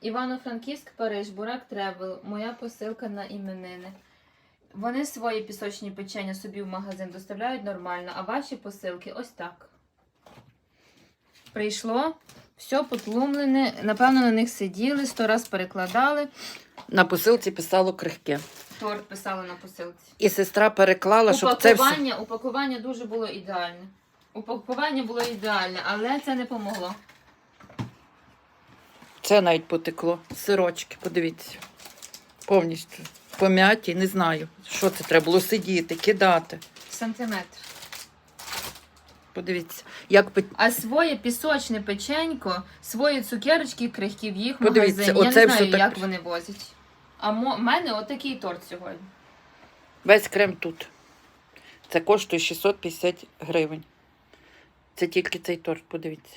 Івано-Франківськ, Париж, Бурак Тревел. Моя посилка на іменини. Вони свої пісочні печення собі в магазин доставляють нормально, а ваші посилки ось так. Прийшло, все потлумлене. Напевно, на них сиділи, сто раз перекладали. На посилці писало крихке. Торт писали на посилці. І сестра переклала, щоб це все. Упакування, упакування дуже було ідеальне. Упакування було ідеальне, але це не помогло. Це навіть потекло. Сирочки, подивіться. Повністю. Пом'яті, не знаю. Що це треба було сидіти, кидати. Сантиметр. Подивіться, як пе- А своє пісочне печенько, свої цукерочки, крихкі в їх Подивіться, магазині. Я оце не все знаю, так- як вони возять. А мо- в мене отакий торт сьогодні. весь крем тут. Це коштує 650 гривень. Це тільки цей торт, подивіться.